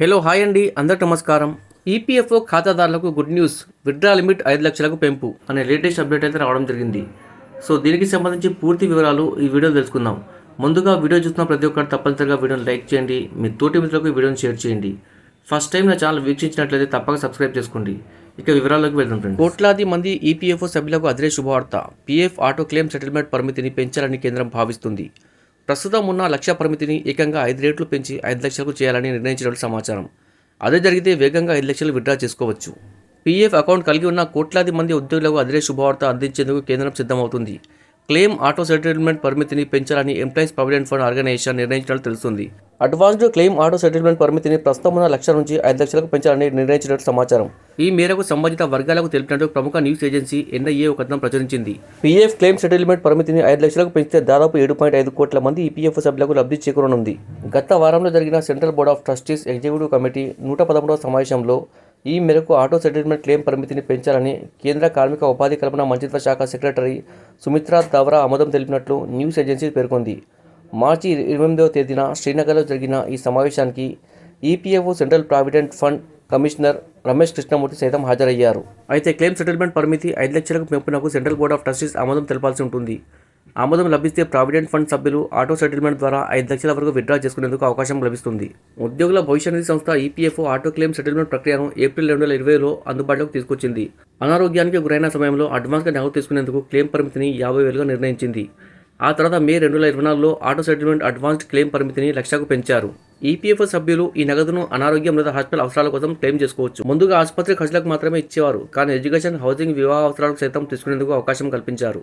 Hello hi అండి. అందరికి నమస్కారం. ఈపీఎఫ్ఓ ఖాతాదారులకు గుడ్ న్యూస్. విత్డ్రా లిమిట్ ఐదు లక్షలకు పెంపు అనే లేటెస్ట్ అప్డేట్ అయితే రావడం జరిగింది. సో దీనికి సంబంధించి పూర్తి వివరాలు ఈ వీడియో తెలుసుకుందాం. ముందుగా వీడియో చూస్తున్న ప్రతి ఒక్కరు తప్పనిసరిగా వీడియోని లైక్ చేయండి. మీ తోటి మిత్రులకు వీడియోని షేర్ చేయండి. ఫస్ట్ టైం నా ఛానల్ వీక్షించినట్లయితే తప్పక సబ్స్క్రైబ్ చేసుకోండి. ఇక వివరాల్లోకి వెళ్దాం ఫ్రెండ్స్. కోట్లాది మంది ఈపీఎఫ్ఓ సభ్యులకు అదిరే శుభవార్త. పీఎఫ్ ఆటో క్లెయిమ్ సెటిల్మెంట్ పరిమితిని పెంచాలని కేంద్రం భావిస్తుంది. ప్రస్తుతం ఉన్న లక్ష్య పరిమితిని ఏకంగా ఐదు రేట్లు పెంచి ఐదు లక్షలకు చేయాలని నిర్ణయించినట్లు సమాచారం. అదే జరిగితే వేగంగా ఐదు లక్షలు విత్డ్రా చేసుకోవచ్చు. పీఎఫ్ అకౌంట్ కలిగి ఉన్న కోట్లాది మంది ఉద్యోగులకు అదిరే శుభవార్త అందించేందుకు కేంద్రం సిద్ధమవుతుంది. క్లెయిమ్ ఆటో సెటిల్మెంట్ పరిమితిని పెంచాలని ఎంప్లాయీస్ ప్రావిడెంట్ ఫండ్ ఆర్గనైజేషన్ నిర్ణయించినట్లు తెలుస్తుంది. అడ్వాన్స్డ్ క్లెయిమ్ ఆటో సెటిల్మెంట్ పరిమితిని ప్రస్తుతం ఉన్న లక్ష నుంచి ఐదు లక్షలకు పెంచాలని నిర్ణయించినట్లు సమాచారం. ఈ మేరకు సంబంధిత వర్గాలకు తెలిపినట్టు ప్రముఖ న్యూస్ ఏజెన్సీ ఎన్ఐఏ ఒక కథనం ప్రచురించింది. పీఎఫ్ క్లెయిమ్ సెటిల్మెంట్ పరిమితిని ఐదు లక్షలకు పెంచితే దాదాపు ఏడు పాయింట్ ఐదు కోట్ల మంది ఈపీఎఫ్ సభ్యులకు లబ్ధి చేకూరనుంది. గత వారంలో జరిగిన central board of trustees executive committee నూట పదమూడవ సమావేశంలో ఈ మేరకు ఆటో సెటిల్మెంట్ క్లెయిమ్ పరిమితిని పెంచాలని కేంద్ర కార్మిక ఉపాధి కల్పన మంత్రిత్వ శాఖ సెక్రటరీ సుమిత్రా దవ్రా ఆమోదం తెలిపినట్లు న్యూస్ ఏజెన్సీ పేర్కొంది. మార్చి ఇరవై ఎనిమిదవ తేదీన శ్రీనగర్లో జరిగిన ఈ సమావేశానికి EPFO central provident fund commissioner Ramesh Krishnamurthy సైతం హాజరయ్యారు. అయితే క్లెయిమ్ సెటిల్మెంట్ పరిమితి ఐదు లక్షలకు పెంపునకు సెంట్రల్ బోర్డ్ ఆఫ్ ట్రస్టీస్ ఆమోదం తెలపాల్సి ఉంటుంది. ఆమోదం లభిస్తే ప్రావిడెంట్ ఫండ్ సభ్యులు ఆటో సెటిల్మెంట్ ద్వారా ఐదు లక్షల వరకు విత్డ్రా చేసుకునేందుకు అవకాశం లభిస్తుంది. ఉద్యోగుల భవిష్య నిధి సంస్థ ఈపీఎఫ్ఓ ఆటో క్లెయిమ్ సెటిల్మెంట్ ప్రక్రియను ఏప్రిల్ రెండు వేల ఇరవైలో అందుబాటులోకి తీసుకొచ్చింది. అనారోగ్యానికి గురైన సమయంలో అడ్వాన్స్గా నగదు తీసుకునేందుకు క్లెయిమ్ పరిమితిని యాభై వేలుగా నిర్ణయించింది. ఆ తర్వాత మే రెండు వేల ఇరవై నాలుగులో ఆటో సెటిల్మెంట్ అడ్వాన్స్డ్ క్లెయిమ్ పరిమితిని లక్షకు పెంచారు. ఈపీఎఫ్ఓ సభ్యులు ఈ నగదును అనారోగ్యం లేదా హాస్పిటల్ అవసరాల కోసం క్లెయిమ్ చేసుకోవచ్చు. ముందుగా ఆసుపత్రి ఖర్చులకు మాత్రమే ఇచ్చేవారు కానీ ఎడ్యుకేషన్ హౌసింగ్ వివాహ అవసరాలకు సైతం తీసుకునేందుకు అవకాశం కల్పించారు.